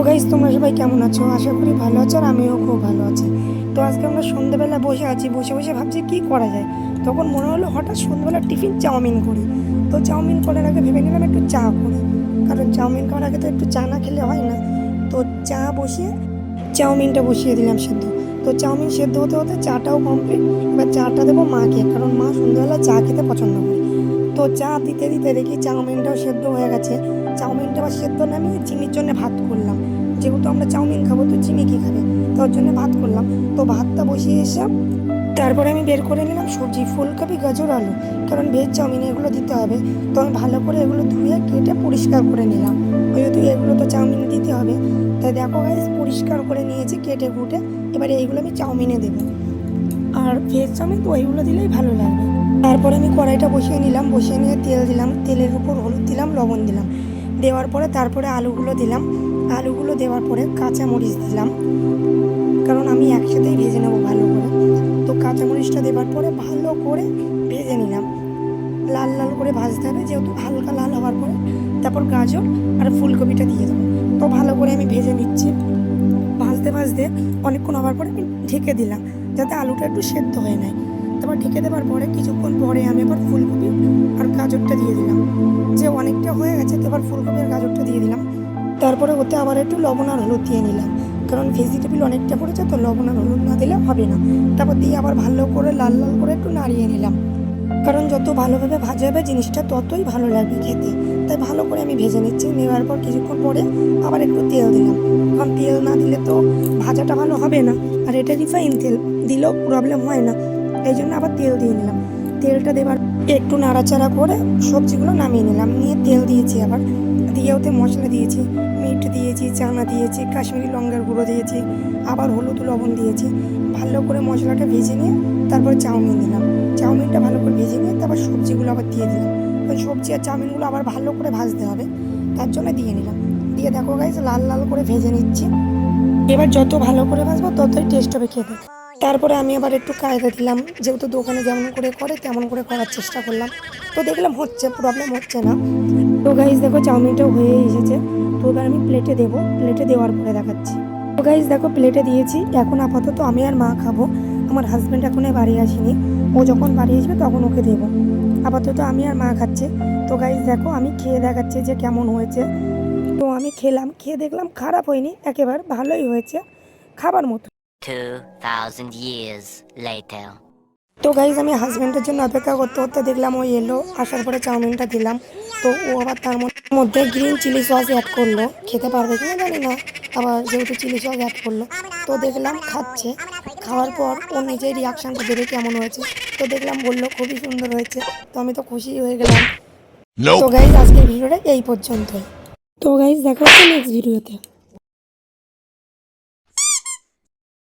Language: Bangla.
সবাই কেমন আছো? আশা করি ভালো আছো আর আমিও খুব ভালো আছি। তো আজকে আমরা সন্ধ্যেবেলা বসে আছি, বসে বসে ভাবছি কী করা যায়? তখন মনে হলো হঠাৎ সন্ধ্যেবেলা টিফিন চাউমিন করি। তো চাউমিন করার আগে ভেবে নিলাম একটু চা করি। কারণ চাউমিন করার আগে তো একটু চা না খেলে হয় না। তো চা বসিয়ে চাউমিনটা বসিয়ে দিলাম সেদ্ধ। তো চাউমিন সেদ্ধ হতে হতে চাটাও কমপ্লিট এবার চাটা দেবো মাকে, কারণ মা সন্ধ্যাবেলা চা খেতে পছন্দ করে। তো চা দিতে দিতে দেখি চাউমিনটাও সেদ্ধ হয়ে গেছে। চাউমিনটা আবার সেদ্ধ নামিয়ে চিনির জন্য ভাত করলাম। যেহেতু আমরা চাউমিন খাব, তো চিনি কি খাবে? তোর জন্য ভাত করলাম। তো ভাতটা বসিয়ে এসে তারপরে আমি বের করে নিলাম সবজি, ফুলকপি, গাজর, আলু। কারণ ভেজ চাউমিন এগুলো দিতে হবে। তো আমি ভালো করে এগুলো ধুয়ে কেটে পরিষ্কার করে নিলাম। যেহেতু এগুলো তো চাউমিনে দিতে হবে। তাই দেখো গাইজ পরিষ্কার করে নিয়েছি, কেটে কুটে। এবারে এইগুলো আমি চাউমিনে দেবো। আর ভেজ চাউমিন তো ওইগুলো দিলেই ভালো লাগবে। তারপরে আমি কড়াইটা বসিয়ে নিলাম, বসিয়ে নিয়ে তেল দিলাম, তেলের উপর হলুদ দিলাম, লবণ দিলাম। দেওয়ার পরে তারপরে আলুগুলো দিলাম। আলুগুলো দেওয়ার পরে কাঁচামরিচ দিলাম। কারণ আমি একসাথেই ভেজে নেব ভালো করে। তো কাঁচামরিচটা দেওয়ার পরে ভালো করে ভেজে নিলাম। লাল লাল করে ভাজতে হবে, যেহেতু হালকা লাল হওয়ার পরে। তারপর গাজর আর ফুলকপিটা দিয়ে দেবো। তো ভালো করে আমি ভেজে নিচ্ছি। ভাজতে ভাজতে অনেকক্ষণ হওয়ার পরে আমি ঢেকে দিলাম, যাতে আলুটা একটু সেদ্ধ হয়ে নেয়। তারপর ঢেকে দেওয়ার পরে কিছুক্ষণ পরে আমি আবার ফুলকপি আর গাজরটা দিয়ে দিলাম। যে অনেকটা হয়ে গেছে, তো এবার ফুলকপি আর গাজরটা দিয়ে দিলাম। তারপরে ওতে আবার একটু লবণ আর হলুদ দিয়ে নিলাম। কারণ ভেজিটেবল অনেকটা পড়েছে, তো লবণ আর হলুদ না দিলে হবে না। তারপর দিয়ে আবার ভালো করে, লাল লাল করে একটু নাড়িয়ে নিলাম। কারণ যত ভালোভাবে ভাজা হবে জিনিসটা, ততই ভালো লাগবে খেতে। তাই ভালো করে আমি ভেজে নিচ্ছি। নেওয়ার পর কিছুক্ষণ পরে আবার একটু তেল দিলাম। কারণ তেল না দিলে তো ভাজাটা ভালো হবে না। আর এটা রিফাইন তেল? দিলেও প্রবলেম হয় না। এই জন্য আবার তেল দিয়ে নিলাম। তেলটা দেবার একটু নাড়াচাড়া করে সবজিগুলো নামিয়ে নিলাম। নিয়ে তেল দিয়েছি আবার। দিয়ে ওতে মশলা দিয়েছি, মিট দিয়েছি, চানা দিয়েছি, কাশ্মীরি লঙ্কার গুঁড়ো দিয়েছি, আবার হলুদ, লবণ দিয়েছি। ভালো করে মশলাটা ভেজে নিয়ে তারপর চাউমিন দিলাম। চাউমিনটা ভালো করে ভেজে নিয়ে তারপর সবজিগুলো আবার দিয়ে দিলাম। ওই সবজি আর চাউমিনগুলো আবার ভালো করে ভাজতে হবে। তার জন্য দিয়ে নিলাম। দিয়ে দেখো গাইজ লাল লাল করে ভেজে নিচ্ছি। এবার যত ভালো করে ভাজবো ততই টেস্ট হবে খেতে। তারপরে আমি আবার একটু কায়দা দিলাম। যেহেতু দোকানে যেমন করে করে তেমন করে করার চেষ্টা করলাম। তো দেখলাম হচ্ছে প্রবলেম হচ্ছে না। তো গাইজ দেখো চাউমিনটাও হয়ে এসেছে। তো এবার আমি প্লেটে দেবো। প্লেটে দেওয়ার পরে দেখাচ্ছি। তো গাইজ দেখো প্লেটে দিয়েছি। এখন আপাতত আমি আর মা খাব। আমার হাজব্যান্ড এখনই বাড়ি আসেনি। ও যখন বাড়ি আসবে তখন ওকে দেবো। আপাতত আমি আর মা খাচ্ছে। তো গাইজ দেখো আমি খেয়ে দেখাচ্ছি যে কেমন হয়েছে। তো আমি খেলাম খেয়ে দেখলাম খারাপ হয়নি একেবারে ভালোই হয়েছে খাবার মতো। 2,000 years later. তো গাইজ আমি হাজব্যান্ডের জন্য অপেক্ষা করতে করতে দেখলাম ও এলো আসার পরে চাউমিনটা দিলাম তো ও আবার তার মধ্যে- মধ্যে গ্রিন চিলি সস অ্যাড করল। খেতে পারবে কিনা জানি না। আবার যেহেতু চিলি সস অ্যাড করল তো দেখলাম খাচ্ছে। খাওয়ার পর ও নিজের রিয়াকশানটা দেখে কেমন হয়েছে। তো দেখলাম বলল খুবই সুন্দর হয়েছে। তো আমি তো খুশি হয়ে গেলাম। তো গাইজ আজকের ভিডিওটা এই পর্যন্তই। তো গাইজ দেখা হচ্ছে নেক্সট ভিডিওতে